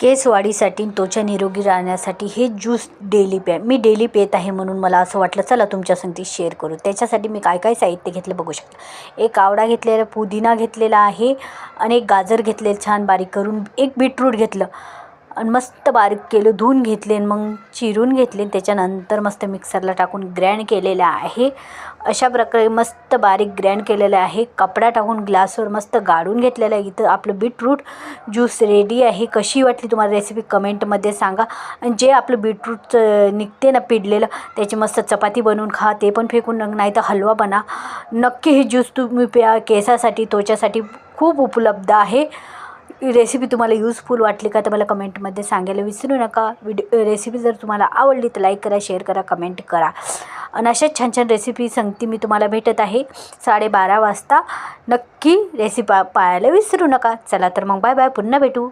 केस वाढीसाठी त्वचा निरोगी राहण्यासाठी हे ज्यूस डेली प्या मी डेली पित आहे म्हणून मला असं वाटलं चला तुमच्या संगती शेअर करू. त्याच्यासाठी मी काय काय साहित्य घेतलं बघू शकता. एक आवडा घेतलेला पुदिना घेतलेला आहे आणि एक गाजर घेतले छान बारीक करून एक बीटरूट घेतलं. आणि मस्त बारीक केलं धुवून घेतले आणि मग चिरून घेतले आणि त्याच्यानंतर मस्त मिक्सरला टाकून ग्रँड केलेलं आहे. अशा प्रकारे मस्त बारीक ग्रँड केलेलं आहे. कपडा टाकून ग्लासवर मस्त गाळून घेतलेलं आहे. इथं आपलं बीटरूट ज्यूस रेडी आहे. कशी वाटली तुम्हाला रेसिपी कमेंटमध्ये सांगा. आणि जे आपलं बीटरूटचं निघते ना पिडलेलं त्याची मस्त चपाती बनवून खा. ते पण फेकून नाही तर हलवा बना. नक्की हे ज्यूस तुम्ही प्या. केसासाठी त्वचासाठी खूप उपलब्ध आहे. रेसिपी तुम्हाला यूजफुल वाटली का तर मला कमेंटमध्ये सांगायला विसरू नका. व्हिडिओ रेसिपी जर तुम्हाला आवडली तर लाईक करा शेअर करा कमेंट करा. आणि अशाच छान छान रेसिपी सांगती मी तुम्हाला भेटत आहे साडेबारा वाजता. नक्की रेसिपी पाहायला विसरू नका. चला तर मग बाय बाय पुन्हा भेटू.